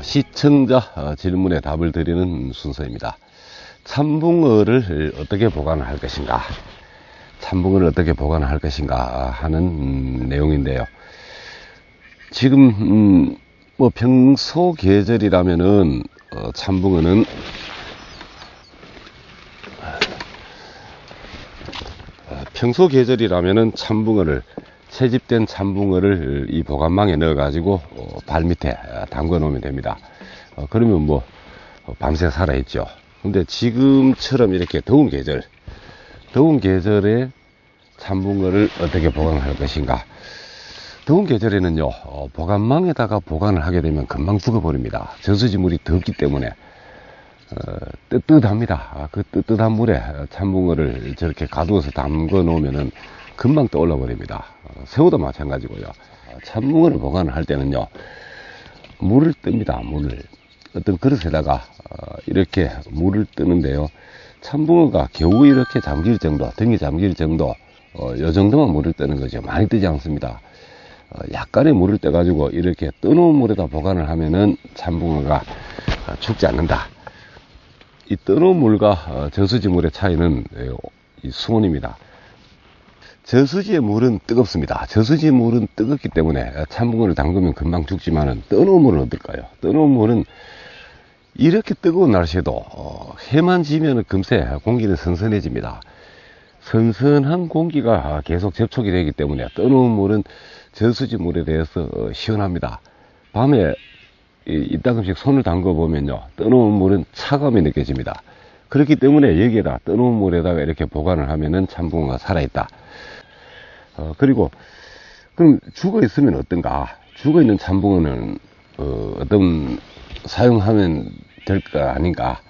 시청자 어, 질문에 답을 드리는 순서입니다. 참붕어를 어떻게 보관할 것인가? 참붕어를 어떻게 보관할 것인가 하는 음, 내용인데요. 지금 음, 뭐 평소 계절이라면은 어, 참붕어는 어, 평소 계절이라면은 참붕어를 채집된 참붕어를 이 보관망에 넣어 가지고 어, 발 밑에 담궈 놓으면 됩니다. 어, 그러면 뭐 어, 밤새 살아 있죠. 근데 지금처럼 이렇게 더운 계절, 더운 계절에 참붕어를 어떻게 보관할 것인가? 더운 계절에는요, 어, 보관망에다가 보관을 하게 되면 금방 죽어버립니다. 저수지물이 덥기 때문에, 어, 뜨뜻합니다. 아, 그 뜨뜻한 물에 참붕어를 저렇게 가두어서 담궈 놓으면은 금방 떠올라 버립니다. 어, 새우도 마찬가지고요. 어, 참붕어를 보관을 할 때는요, 물을 뜹니다. 물을. 어떤 그릇에다가 어, 이렇게 물을 뜨는데요. 참붕어가 겨우 이렇게 잠길 정도, 등이 잠길 정도, 어, 요 정도만 물을 뜨는 거죠. 많이 뜨지 않습니다. 어, 약간의 물을 떠가지고 이렇게 뜨놓은 물에다 보관을 하면은 참붕어가 어, 죽지 않는다. 이 뜨놓은 물과 어, 저수지 물의 차이는 에, 이 수온입니다. 저수지의 물은 뜨겁습니다. 저수지 물은 뜨겁기 때문에 참붕어를 담그면 금방 죽지만은 뜨놓은 물은 어떨까요? 뜨놓은 물은 이렇게 뜨거운 날씨에도 어, 해만 지면 금세 공기는 선선해집니다. 선선한 공기가 계속 접촉이 되기 때문에 뜨거운 물은 저수지 물에 대해서 어, 시원합니다. 밤에 이따금씩 손을 담궈 보면요, 뜨거운 물은 차가움이 느껴집니다. 그렇기 때문에 여기에다 뜨거운 물에다가 이렇게 보관을 하면은 참붕어가 살아있다. 어, 그리고 그럼 죽어 있으면 어떤가? 죽어 있는 참붕어는 어, 어떤 사용하면 될까 아닌가?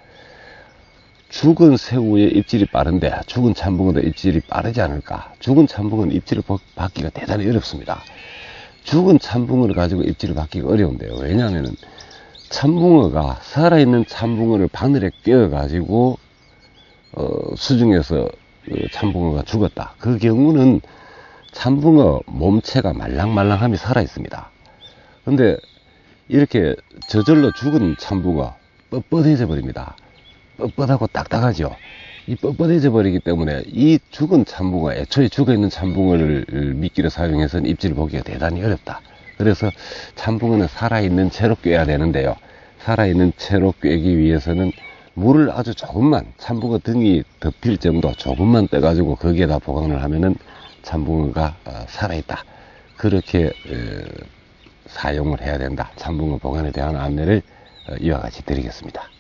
죽은 새우의 입질이 빠른데 죽은 참붕어도 입질이 빠르지 않을까? 죽은 참붕어는 입질을 받기가 대단히 어렵습니다. 죽은 참붕어를 가지고 입질을 받기가 어려운데요. 왜냐하면 참붕어가 살아있는 참붕어를 바늘에 껴 가지고 어, 수중에서 그 참붕어가 죽었다. 그 경우는 참붕어 몸체가 말랑말랑함이 살아 있습니다. 근데 이렇게 저절로 죽은 참붕어 뻣뻣해져 버립니다. 뻣뻣하고 딱딱하죠. 이 뻣뻣해져 버리기 때문에 이 죽은 참붕어, 애초에 죽어 있는 참붕어를 미끼로 사용해서는 입질을 보기가 대단히 어렵다. 그래서 참붕어는 살아있는 채로 꿰야 되는데요. 살아있는 채로 꿰기 위해서는 물을 아주 조금만 참붕어 등이 덮일 정도 조금만 떠가지고 거기에다 보관을 하면은 참붕어가 어, 살아있다. 그렇게 사용을 해야 된다. 참붕어 보관에 대한 안내를 어, 이와 같이 드리겠습니다.